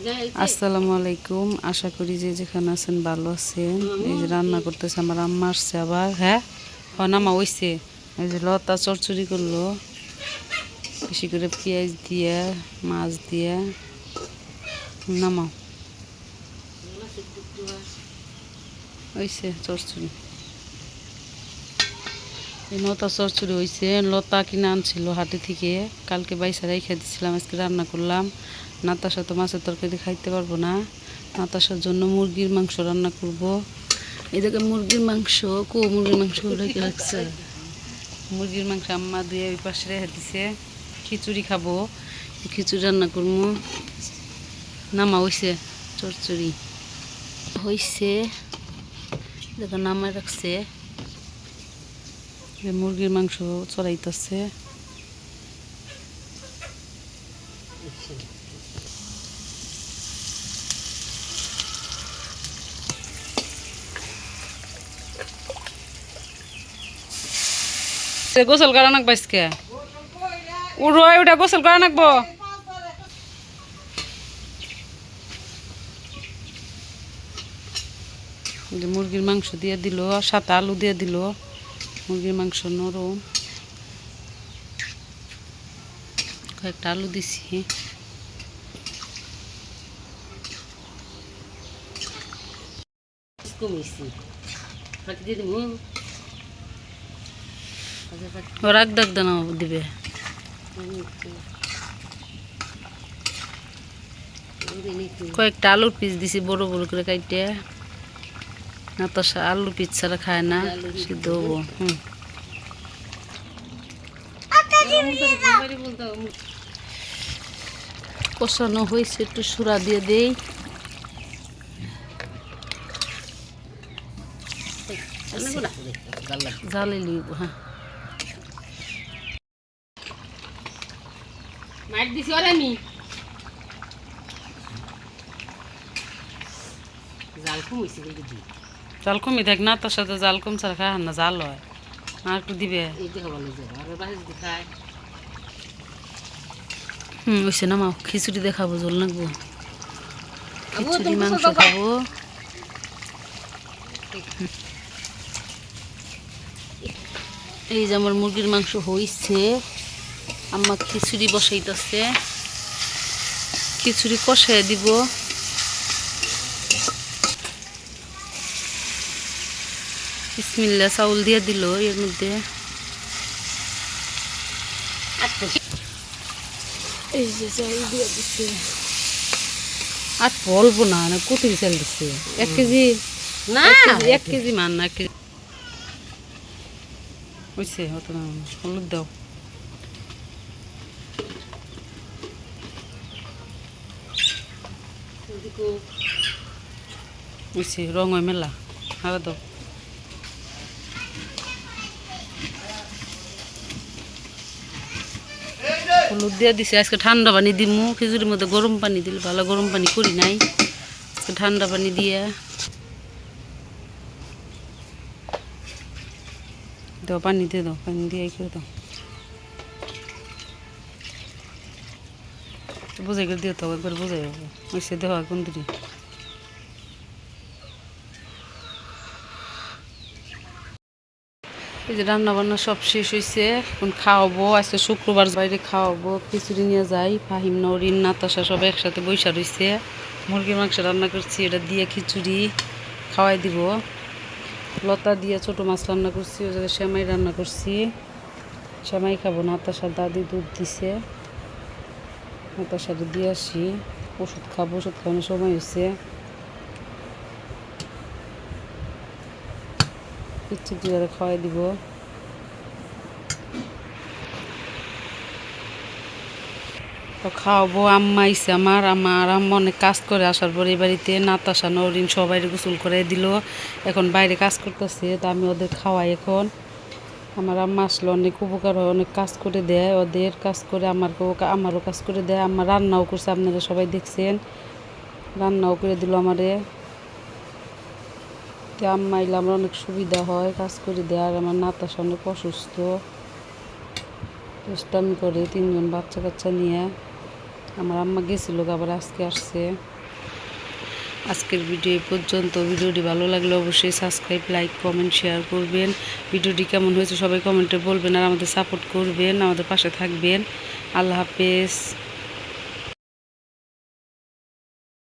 আসসালামু আলাইকুম আশা করি যে যেখানে আছেন ভালো আছেন। এই যে রান্না করতেছে আমার আম্মা আসছে আবার হ্যাঁ? হ নামা হইছে। এই যে লতা চরচড়ি করল। বেশি করে পেঁয়াজ দিয়ে, মাছ দিয়ে। নামাও। হইছে চরচড়ি। লতা চরচড়ি হয়েছে লতা কিনে আনছিল হাটে থেকে। কালকে বাইসা রেখে দিছিলাম, আজকে রান্না করলাম। নাতাশা তো মাছের তরকারি খাইতে পারব না। নাতাশার জন্য মুরগির মাংস রান্না করব। এই দেখে মুরগির মাংস, কো মুরগির মাংস রাখছে মুরগির মাংস আম্মা দুয়ে ওই পাশে রেখে দিছে। খিচুড়ি খাব, খিচুড়ি রান্না করব। নামা হইছে চরচড়ি। হইছে, দেখো নামায় রাখছে। মুরগির মাংস চড়াইতেছে। গোসল করা নাকবো আজকে। উড়ো ওটা গোসল করা নাকবো। মুরগির মাংস দিয়ে দিল সাথে আলু দিয়ে দিল, মুরগির মাংস নরম। কয়েকটা আলু দিছি। কমিছি। ডাক দানা দিবে। কয়েকটা আলুর পিস দিছি, বড় বড় করে কাইটে। না তো আলুর পিস ছাড়া খায় না, সিদ্ধ হব। হুম। কষানো হয়েছে, একটু সুরা দিয়ে দেই। জালে লিব হ্যাঁ। মাইট দিছি ওরে আমি জাল কমিছি কিন্তু দি। জাল কমই থাক না তার সাথে জাল কম ছাড়া খায় না জাল হয়। আর একটু দিবে। এই দেখো ভালো যাবে আর যদি খায়। হুম ওইসে নামাও খিচুড়ি দেখাবো জল লাগবো খিচুড়ি মাংস খাব। এই যে আমার মুরগির মাংস হইছে আম্মা খিচুড়ি বসাইতেছে। খিচুড়ি কষাই দিব। বিসমিল্লা চাউল দিয়ে দিল এর মধ্যে। এই যে চাউল দিয়ে দিচ্ছে আর বলব না না কত চাল দিচ্ছে এক কেজি না। এক কেজি মান না এক কেজি। হয়েছে অত না হলুদ দাও। হয়েছে রং হয় মেলা আবার দাও। হলুদ দিয়ে দিছে, আজকে ঠান্ডা পানি দিমু, খিচুড়ির মধ্যে গরম পানি দিলে ভালো, গরম পানি করি নাই। আজকে ঠান্ডা পানি দিয়ে। দাও পানি দিয়ে দাও, পানি দিয়ে করে দাও। বোঝাই করে দিও তো, একবার বোঝাই। যাব ওইসে দেওয়া কোন দিদি এই যে রান্না বান্না সব শেষ হয়েছে এখন খাওয়াবো, আজকে শুক্রবার বাইরে খাওয়াবো, খিচুড়ি নিয়ে যাই, ফাহিম, নরিন, নাতাশা সব একসাথে বৈশা রয়েছে মুরগির মাংস রান্না করছি, এটা দিয়ে খিচুড়ি খাওয়াই দিব। লতা দিয়ে ছোট মাছ রান্না করছি, ওই জায়গায় সেমাই রান্না করছি। সেমাই খাব, নাতাশার দাদি দুধ দিছে। নাতাশারে দিয়ে আসি। ওষুধ খাব, ওষুধ খাওয়ানোর সময় হয়েছে। খিচুড়ি আর খাওয়াই দিব। তো খাওয়াবো আম্মা আইসে আমার। আমার আম্মা অনেক কাজ করে আসার পরে বাড়িতে নাতাশা, নরিন সবাই গোসল করে দিল। এখন বাইরে কাজ করতেছে, তা আমি ওদের খাওয়াই এখন। আমার আম্মা আসলে অনেক উপকার হয়, অনেক কাজ করে দেয়, ওদের কাজ করে আমারকেও আমারও কাজ করে দেয় আমার রান্নাও করছে, আপনারা সবাই দেখছেন। রান্নাও করে দিল আমারে। আম্মা এলে আমার অনেক সুবিধা হয়, কাজ করে দেয়, আর আমার নাতাশা অনেক অসুস্থ। দুষ্টামি করে তিনজন বাচ্চা কাচ্চা নিয়ে। আমার আম্মা গেছিল আবার আজকে আসছে। আজকের ভিডিও এই পর্যন্ত। ভিডিওটি ভালো লাগলে অবশ্যই সাবস্ক্রাইব লাইক কমেন্ট শেয়ার করবেন। ভিডিওটি কেমন হয়েছে সবাই কমেন্টে বলবেন আর আমাদের সাপোর্ট করবেন, আমাদের পাশে থাকবেন। আল্লাহ হাফেজ।